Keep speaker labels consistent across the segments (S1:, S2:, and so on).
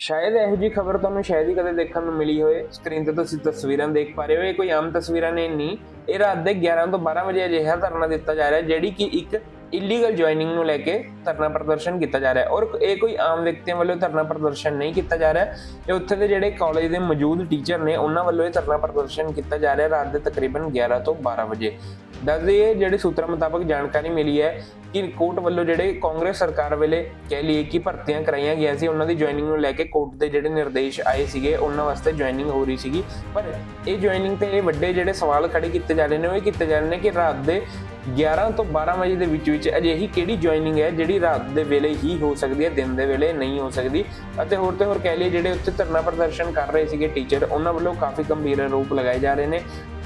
S1: ਸ਼ਾਇਦ ਇਹੋ ਜੀ ਖਬਰ ਤੁਹਾਨੂੰ ਸ਼ਾਇਦ ਹੀ ਕਦੇ ਦੇਖਣ ਨੂੰ ਮਿਲੀ ਹੋਵੇ। ਸਕਰੀਨ ਤੇ ਤੁਸੀਂ ਤਸਵੀਰਾਂ ਦੇਖ ਪਾ ਰਹੇ ਹੋ। ਇਹ ਕੋਈ ਆਮ ਤਸਵੀਰਾਂ ਨੇ ਨਹੀਂ। ਇਹ ਰਾਤ ਦੇ 11 ਤੋਂ 12 ਵਜੇ ਅਜਿਹਾ ਧਰਨਾ ਦਿੱਤਾ ਜਾ ਰਿਹਾ, ਜਿਹੜੀ ਕਿ ਇੱਕ ਇਲੀਗਲ ਜੁਆਇਨਿੰਗ ਨੂੰ ਲੈ ਕੇ ਧਰਨਾ ਪ੍ਰਦਰਸ਼ਨ ਕੀਤਾ ਜਾ ਰਿਹਾ ਹੈ। ਔਰ ਇਹ ਕੋਈ ਆਮ ਵਿਅਕਤੀਆਂ ਵੱਲੋਂ ਧਰਨਾ ਪ੍ਰਦਰਸ਼ਨ ਨਹੀਂ ਕੀਤਾ ਜਾ ਰਿਹਾ। ਇਹ ਉੱਥੇ ਦੇ ਜਿਹੜੇ ਕਾਲਜ ਦੇ ਮੌਜੂਦ ਟੀਚਰ ਨੇ, ਉਹਨਾਂ ਵੱਲੋਂ ਇਹ ਧਰਨਾ ਪ੍ਰਦਰਸ਼ਨ ਕੀਤਾ ਜਾ ਰਿਹਾ ਰਾਤ ਦੇ ਤਕਰੀਬਨ 11 ਤੋਂ 12 ਵਜੇ। ਦੱਸ ਦਈਏ, ਜਿਹੜੇ ਸੂਤਰਾਂ ਮੁਤਾਬਕ ਜਾਣਕਾਰੀ ਮਿਲੀ ਹੈ ਕਿ ਕੋਰਟ ਵੱਲੋਂ ਜਿਹੜੇ ਕਾਂਗਰਸ ਸਰਕਾਰ ਵੇਲੇ ਕਹਿ ਲਈਏ ਕਿ ਭਰਤੀਆਂ ਕਰਾਈਆਂ ਗਈਆਂ ਸੀ, ਉਹਨਾਂ ਦੀ ਜੁਆਇਨਿੰਗ ਨੂੰ ਲੈ ਕੇ ਕੋਰਟ ਦੇ ਜਿਹੜੇ ਨਿਰਦੇਸ਼ ਆਏ ਸੀਗੇ, ਉਹਨਾਂ ਵਾਸਤੇ ਜੁਆਇਨਿੰਗ ਹੋ ਰਹੀ ਸੀਗੀ। ਪਰ ਇਹ ਜੁਆਇਨਿੰਗ ਤੇ ਇਹ ਵੱਡੇ ਜਿਹੜੇ ਸਵਾਲ ਖੜੇ ਕੀਤੇ ਜਾ ਰਹੇ ਨੇ, ਉਹ ਇਹ ਕੀਤੇ ਜਾ ਰਹੇ ਨੇ ਕਿ ਰਾਤ ਦੇ 11 ਤੋਂ 12 ਵਜੇ ਦੇ ਵਿੱਚ ਵਿੱਚ ਅਜਿਹੀ ਕਿਹੜੀ ਜੁਆਇਨਿੰਗ ਹੈ ਜਿਹੜੀ ਰਾਤ ਦੇ ਵੇਲੇ ਹੀ ਹੋ ਸਕਦੀ ਹੈ, ਦਿਨ ਦੇ ਵੇਲੇ ਨਹੀਂ ਹੋ ਸਕਦੀ। ਅਤੇ ਹੋਰ ਤੇ ਹੋਰ ਕਹਿ ਲਈਏ, ਜਿਹੜੇ ਉੱਥੇ ਧਰਨਾ ਪ੍ਰਦਰਸ਼ਨ ਕਰ ਰਹੇ ਸੀਗੇ ਟੀਚਰ ਉਹਨਾਂ ਵੱਲੋਂ ਕਾਫੀ ਗੰਭੀਰ ਆਰੋਪ ਲਗਾਏ ਜਾ ਰਹੇ ਨੇ।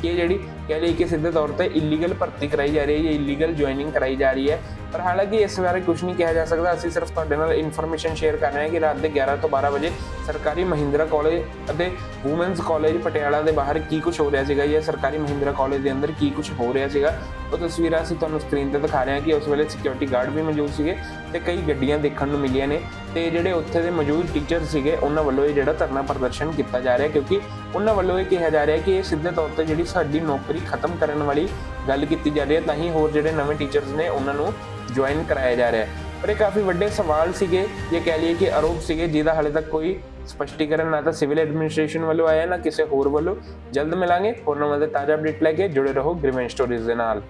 S1: ਕਿ ਇਹ ਜਿਹੜੀ ਕਹਿ ਲਈਏ ਕਿ ਸਿੱਧੇ ਤੌਰ ਤੇ ਇਲੀਗਲ ਭਰਤੀ ਕਰਾਈ ਜਾ ਰਹੀ ਹੈ ਜਾਂ ਇਲੀਗਲ ਜੁਆਇਨਿੰਗ ਕਰਾਈ ਜਾ ਰਹੀ ਹੈ। ਪਰ ਹਾਲਾਂਕਿ ਇਸ ਬਾਰੇ ਕੁਝ ਨਹੀਂ ਕਿਹਾ ਜਾ ਸਕਦਾ। ਅਸੀਂ ਸਿਰਫ ਤੁਹਾਡੇ ਨਾਲ ਇਨਫੋਰਮੇਸ਼ਨ ਸ਼ੇਅਰ ਕਰ ਰਹੇ ਹਾਂ ਕਿ ਰਾਤ ਦੇ 11 ਤੋਂ 12 ਵਜੇ ਸਰਕਾਰੀ ਮਹਿੰਦਰਾ ਕਾਲਜ ਅਤੇ ਔਮਨਸ ਕਾਲਜ ਪਟਿਆਲਾ ਦੇ ਬਾਹਰ ਕੀ ਕੁਝ ਹੋ ਰਿਹਾ ਸੀਗਾ ਜਾਂ ਸਰਕਾਰੀ ਮਹਿੰਦਰਾ ਕਾਲਜ ਦੇ ਅੰਦਰ ਕੀ ਕੁਝ ਹੋ ਰਿਹਾ ਸੀਗਾ। ਉਹ ਤਸਵੀਰਾਂ ਅਸੀਂ ਤੁਹਾਨੂੰ ਸਕਰੀਨ ਤੇ ਦਿਖਾ ਰਹੇ ਹਾਂ ਕਿ ਉਸ ਵੇਲੇ ਸਿਕਿਉਰਿਟੀ ਗਾਰਡ ਵੀ ਮੌਜੂਦ ਸੀਗੇ ਤੇ ਕਈ ਗੱਡੀਆਂ ਦੇਖਣ ਨੂੰ ਮਿਲੀਆਂ ਨੇ ਤੇ ਜਿਹੜੇ ਉੱਥੇ ਦੇ ਮੌਜੂਦ ਟੀਚਰ ਸੀਗੇ, ਉਹਨਾਂ ਵੱਲੋਂ ਇਹ ਜਿਹੜਾ ਧਰਨਾ ਪ੍ਰਦਰਸ਼ਨ ਕੀਤਾ ਜਾ ਰਿਹਾ ਕਿਉਂਕਿ ਉਹਨਾਂ ਵੱਲੋਂ ਇਹ ਕਿਹਾ ਜਾ ਰਿਹਾ ਕਿ ਇਹ ਸਿੱਧੇ ਤੌਰ ਤੇ ਜਿਹੜੀ ਸਾਡੀ ਨੌਕਰੀ ਖਤਮ ਕਰਨ ਵਾਲੀ ਗੱਲ ਕੀਤੀ ਜਾ ਰਹੀ ਹੈ, ਤਾਂ ਹੀ ਹੋਰ ਜਿਹੜੇ ਨਵੇਂ ਟੀਚਰਸ ਨੇ ਉਹਨਾਂ ਨੂੰ ਜੁਆਇਨ ਕਰਾਇਆ ਜਾ ਰਿਹਾ ਹੈ। ਪਰ ਇਹ ਕਾਫੀ ਵੱਡੇ ਸਵਾਲ ਸੀਗੇ, ਜੇ ਕਹਿ ਲਈਏ ਕਿ ਆਰੋਪ ਸੀਗੇ, ਜਿਹਦਾ ਹਾਲੇ ਤੱਕ ਕੋਈ ਸਪਸ਼ਟੀਕਰਨ ਨਾ ਤਾਂ ਸਿਵਲ ਐਡਮਿਨਿਸਟ੍ਰੇਸ਼ਨ ਵੱਲੋਂ ਆਇਆ ਨਾ ਕਿਸੇ ਹੋਰ ਵੱਲੋਂ। ਜਲਦ ਮਿਲਾਂਗੇ, ਹੋਰ ਨਵਾਂ ਤੇ ਤਾਜ਼ਾ ਅਪਡੇਟ ਲੈ ਕੇ ਜੁੜੇ ਰਹੋ ਗ੍ਰੀਵੈਂਟ ਸਟੋਰੀਜ਼ ਦੇ ਨਾਲ।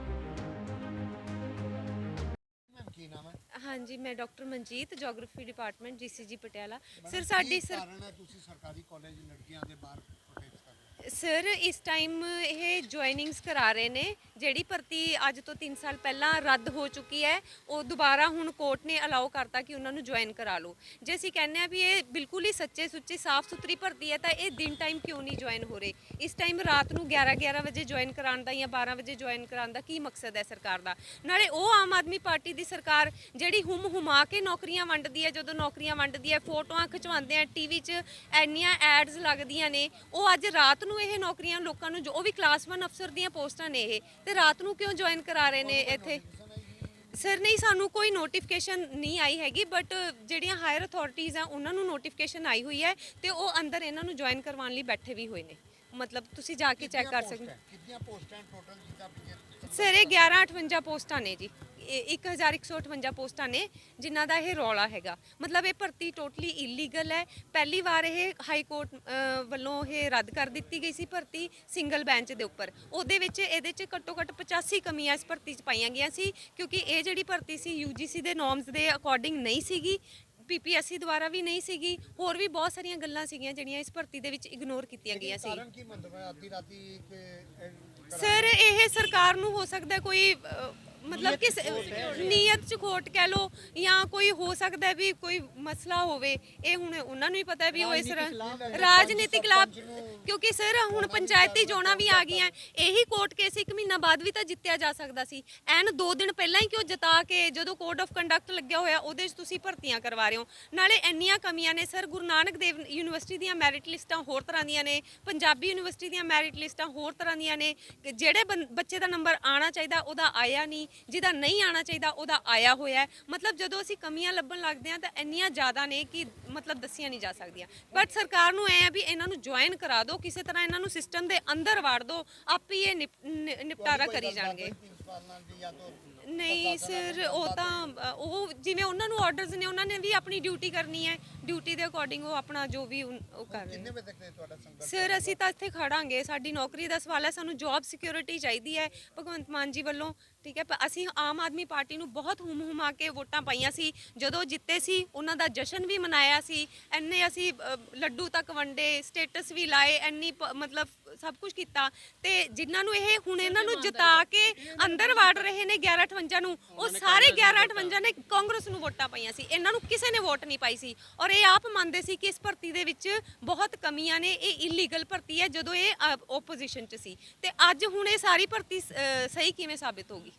S2: ਮੈਂ doctor Manjit geography department GCG Patiala. Sir ਸਾਡੀ ਸਰ
S3: ਤੁਸੀਂ ਸਰਕਾਰੀ ਕਾਲਜ ਲੜਕੀਆਂ ਦੇ ਬਾਹਰ ਪ੍ਰੋਟੈਸਟ ਕਰ ਰਹੇ ਹੋ?
S2: ਸਰ ਇਸ ਟਾਈਮ ਇਹ ਜੁਆਇਨਿੰਗਸ ਕਰਾ ਰਹੇ ਨੇ, ਜਿਹੜੀ ਭਰਤੀ ਅੱਜ ਤੋਂ 3 ਸਾਲ ਪਹਿਲਾਂ ਰੱਦ ਹੋ ਚੁੱਕੀ ਹੈ, ਉਹ ਦੁਬਾਰਾ ਹੁਣ ਕੋਰਟ ਨੇ ਅਲਾਉ ਕਰਤਾ ਕਿ ਉਹਨਾਂ ਨੂੰ ਜੁਆਇਨ ਕਰਾ ਲਓ। ਜੇ ਅਸੀਂ ਕਹਿੰਦੇ ਆ ਵੀ ਇਹ ਬਿਲਕੁਲ ਹੀ ਸੱਚੇ ਸੁੱਚੇ ਸਾਫ਼ ਸੁਥਰੀ ਭਰਤੀ ਹੈ, ਤਾਂ ਇਹ ਦਿਨ ਟਾਈਮ ਕਿਉਂ ਨਹੀਂ ਜੁਆਇਨ ਹੋ ਰਹੇ? ਇਸ ਟਾਈਮ ਰਾਤ ਨੂੰ 11 11 ਵਜੇ ਜੁਆਇਨ ਕਰਾਉਣ ਦਾ ਜਾਂ 12 ਵਜੇ ਜੁਆਇਨ ਕਰਾਉਣ ਦਾ ਕੀ ਮਕਸਦ ਹੈ ਸਰਕਾਰ ਦਾ? ਨਾਲੇ ਉਹ ਆਮ ਆਦਮੀ ਪਾਰਟੀ ਦੀ ਸਰਕਾਰ ਜਿਹੜੀ ਹੁਮ ਹੁਮਾ ਕੇ ਨੌਕਰੀਆਂ ਵੰਡਦੀ ਹੈ, ਜਦੋਂ ਨੌਕਰੀਆਂ ਵੰਡਦੀ ਹੈ, ਫੋਟੋਆਂ ਖਿਚਵਾਉਂਦੇ ਆ ਟੀਵੀ 'ਚ ਐਨੀਆਂ ਐਡਸ ਲੱਗਦੀਆਂ ਨੇ, ਉਹ ਅੱਜ ਰਾਤ ਨੂੰ ਇਹ ਨੌਕਰੀਆਂ ਲੋਕਾਂ ਨੂੰ ਜੋ ਉਹ ਵੀ ਕਲਾਸ 1 ਅਫਸਰ ਦੀਆਂ ਪੋਸਟਾਂ ਨੇ ਇਹ। ਤੇ ਰਾਤ ਨੂੰ ਕਿਉਂ ਜੁਆਇਨ ਕਰਾ ਰਹੇ ਨੇ ਇੱਥੇ? ਸਰ ਨਹੀਂ ਸਾਨੂੰ ਕੋਈ ਨੋਟੀਫਿਕੇਸ਼ਨ ਨਹੀਂ ਆਈ ਹੈਗੀ ਬਟ ਜਿਹੜੀਆਂ ਹਾਇਰ ਅਥਾਰਟੀਆਂ ਆ ਉਹਨਾਂ ਨੂੰ ਨੋਟੀਫਿਕੇਸ਼ਨ ਆਈ ਹੋਈ ਹੈ ਤੇ ਉਹ ਅੰਦਰ ਇਹਨਾਂ ਨੂੰ ਜੁਆਇਨ ਕਰਵਾਉਣ ਲਈ ਬੈਠੇ ਵੀ ਹੋਏ ਨੇ। ਮਤਲਬ ਤੁਸੀਂ ਜਾ ਕੇ ਚੈੱਕ ਕਰ ਸਕਦੇ ਹੋ
S3: ਕਿੰਨੀਆਂ ਪੋਸਟਾਂ ਟੋਟਲ ਜਿੱਦਾਂ
S2: ਸਰ ਇਹ 1158 ਪੋਸਟਾਂ ਨੇ ਜੀ। 1158 ਪੋਸਟਾਂ ਨੇ ਜਿਨ੍ਹਾਂ ਦਾ ਇਹ ਰੌਲਾ ਹੈਗਾ। ਮਤਲਬ ਇਹ ਭਰਤੀ ਟੋਟਲੀ ਇਲੀਗਲ ਹੈ। ਪਹਿਲੀ ਵਾਰ ਇਹ ਹਾਈ ਕੋਰਟ ਵੱਲੋਂ ਇਹ ਰੱਦ ਕਰ ਦਿੱਤੀ ਗਈ ਸੀ ਭਰਤੀ ਸਿੰਗਲ ਬੈਂਚ ਦੇ ਉੱਪਰ। ਉਹਦੇ ਵਿੱਚ ਇਹਦੇ 'ਚ ਘੱਟੋ ਘੱਟ 85 ਕਮੀਆਂ ਇਸ ਭਰਤੀ 'ਚ ਪਾਈਆਂ ਗਈਆਂ ਸੀ ਕਿਉਂਕਿ ਇਹ ਜਿਹੜੀ ਭਰਤੀ ਸੀ ਯੂਜੀਸੀ ਦੇ ਨੋਰਮਸ ਦੇ ਅਕੋਰਡਿੰਗ ਨਹੀਂ ਸੀਗੀ ਪੀਪੀਐਸਸੀ ਦੁਆਰਾ ਵੀ ਨਹੀਂ ਸੀਗੀ ਹੋਰ ਵੀ ਬਹੁਤ ਸਾਰੀਆਂ ਗੱਲਾਂ ਸੀਗੀਆਂ ਜਿਹੜੀਆਂ ਇਸ ਭਰਤੀ ਦੇ ਵਿੱਚ ਇਗਨੋਰ ਕੀਤੀਆਂ ਗਈਆਂ ਸੀ।
S3: ਕਾਰਨ ਕੀ ਮੰਨਦੇ ਹੋ? ਅੱਧੀ ਰਾਤੀ ਕਿ ਇਹ-
S2: ਸਰ ਇਹ ਸਰਕਾਰ ਨੂੰ ਹੋ ਸਕਦਾ ਕੋਈ ਮਤਲਬ ਕਿ ਨੀਅਤ ਚ ਖੋਟ ਕਹਿ ਲੋ ਜਾਂ ਕੋਈ ਹੋ ਸਕਦਾ ਹੈ ਵੀ ਕੋਈ ਮਸਲਾ ਹੋਵੇ ਇਹ ਹੁਣ ਉਹਨਾਂ ਨੂੰ ਹੀ ਪਤਾ ਹੈ ਵੀ ਉਹ ਇਸ ਤਰ੍ਹਾਂ ਰਾਜਨੀਤਿਕ ਲਾਭ ਕਿਉਂਕਿ ਸਰ ਹੁਣ ਪੰਚਾਇਤੀ ਚੋਣਾਂ ਵੀ ਆ ਗਈਆਂ ਇਹੀ ਕੋਰਟ ਕੇਸ ਇੱਕ ਮਹੀਨਾ ਬਾਅਦ ਵੀ ਤਾਂ ਜਿੱਤਿਆ ਜਾ ਸਕਦਾ ਸੀ। ਐਨ 2 ਦਿਨ ਪਹਿਲਾਂ ਹੀ ਕਿਉਂ ਜਿਤਾ ਕੇ ਜਦੋਂ ਕੋਡ ਆਫ ਕੰਡਕਟ ਲੱਗਿਆ ਹੋਇਆ ਉਹਦੇ 'ਚ ਤੁਸੀਂ ਭਰਤੀਆਂ ਕਰਵਾ ਰਹੇ ਹੋ। ਨਾਲੇ ਇੰਨੀਆਂ ਕਮੀਆਂ ਨੇ ਸਰ ਗੁਰੂ ਨਾਨਕ ਦੇਵ ਯੂਨੀਵਰਸਿਟੀ ਦੀਆਂ ਮੈਰਿਟ ਲਿਸਟਾਂ ਹੋਰ ਤਰ੍ਹਾਂ ਦੀਆਂ ਨੇ ਪੰਜਾਬੀ ਯੂਨੀਵਰਸਿਟੀ ਦੀਆਂ ਮੈਰਿਟ ਲਿਸਟਾਂ ਹੋਰ ਤਰ੍ਹਾਂ ਦੀਆਂ ਨੇ ਜਿਹੜੇ ਬੱਚੇ ਦਾ ਨੰਬਰ ਆਣਾ ਚਾਹੀਦਾ ਉਹਦਾ ਆਇਆ ਨਹੀਂ। ਜਿਹਦਾ ਨਹੀਂ ਆਣਾ ਚਾਹੀਦਾ ਉਹਦਾ ਆਇਆ ਹੋਇਆ ਹੈ। ਮਤਲਬ ਜਦੋਂ ਅਸੀਂ ਕਮੀਆਂ ਲੱਭਣ ਲੱਗਦੇ ਹਾਂ ਤਾਂ ਇੰਨੀਆਂ ਜ਼ਿਆਦਾ ਨੇ ਕਿ ਮਤਲਬ ਦੱਸੀਆਂ ਨਹੀਂ ਜਾ ਸਕਦੀਆਂ। ਬਟ ਸਰਕਾਰ ਨੂੰ ਐ ਆ ਵੀ ਇਹਨਾਂ ਨੂੰ ਜੁਆਇਨ ਕਰਾ ਦਿਓ ਕਿਸੇ ਤਰ੍ਹਾਂ ਇਹਨਾਂ ਨੂੰ ਸਿਸਟਮ ਦੇ ਅੰਦਰ ਵਾੜ ਦਿਓ ਆਪੇ ਹੀ ਇਹ ਨਿਪ- ਨਿ- ਨਿਪਟਾਰਾ ਕਰੀ ਜਾਣਗੇ। ਨਹੀਂ ਸਰ ਉਹ ਤਾਂ ਉਹ ਜਿਵੇਂ ਉਹਨਾਂ ਨੂੰ ਆਰਡਰਸ ਨੇ ਉਹਨਾਂ ਨੇ ਵੀ ਆਪਣੀ ਡਿਊਟੀ ਕਰਨੀ ਹੈ। ਡਿਊਟੀ ਦੇ ਅਕੋਰਡਿੰਗ ਉਹ ਆਪਣਾ ਜੋ ਵੀ ਉਨ- ਉਹ ਕਰ ਰਹੇ ਨੇ।
S3: ਕਿੰਨੇ ਵਜੇ ਤੱਕ ਇਹ ਤੁਹਾਡਾ ਸੰਘਰਸ਼
S2: ਸਰ ਅਸੀਂ ਤਾਂ ਇੱਥੇ ਖੜਾਂਗੇ। ਸਾਡੀ ਨੌਕਰੀ ਦਾ ਸਵਾਲ ਹੈ ਸਾਨੂੰ ਜੌਬ ਸਿਕਿਉਰਿਟੀ ਚਾਹੀਦੀ ਹੈ ਭਗਵੰਤ ਮਾਨ ਜੀ ਵੱਲੋਂ ਠੀਕ ਹੈ? ਅਸੀਂ ਆਮ ਆਦਮੀ ਪਾਰਟੀ ਨੂੰ ਬਹੁਤ ਹੁਮ ਹੁਮਾ ਕੇ ਵੋਟਾਂ ਪਾਈਆਂ ਸੀ। ਜਦੋਂ ਜਿੱਤੇ ਸੀ ਉਹਨਾਂ ਦਾ ਜਸ਼ਨ ਵੀ ਮਨਾਇਆ ਸੀ। ਐਨੇ ਅਸੀਂ ਅ, ਲੱਡੂ ਤੱਕ ਵੰਡੇ ਸਟੇਟਸ ਵੀ ਲਾਏ ਐਨੀ ਪ- ਮਤਲਬ ਸਭ ਕੁਝ ਕੀਤਾ। ਤੇ ਜਿਨ੍ਹਾਂ ਨੂੰ ਇਹ ਹੁਣ ਇਹਨਾਂ ਨੂੰ ਜਿਤਾ ਕੇ ਅੰਦਰ ਵਾੜ ਰਹੇ ਨੇ 1158 ਨੂੰ ਉਹ ਸਾਰੇ 1158 ਨੇ ਕਾਂਗਰਸ ਨੂੰ ਵੋਟਾਂ ਪਾਈਆਂ ਸੀ। ਇਹਨਾਂ ਨੂੰ ਕਿਸੇ ਨੇ ਵੋਟ ਨਹੀਂ ਪਾਈ ਸੀ। ਔਰ ਇਹ ਆਪ ਮੰਨਦੇ ਸੀ ਕਿ ਇਸ ਭਰਤੀ ਦੇ ਵਿੱਚ ਬਹੁਤ ਕਮੀਆਂ ਨੇ ਇਹ ਇਲੀਗਲ ਭਰਤੀ ਹੈ ਜਦੋਂ ਇਹ ਆਪੋਜੀਸ਼ਨ 'ਚ ਸੀ। ਤੇ ਅੱਜ ਹੁਣ ਇਹ ਸਾਰੀ ਭਰਤੀ ਅ, ਸਹੀ ਕਿਵੇਂ ਸਾਬਿਤ ਹੋ ਗਈ?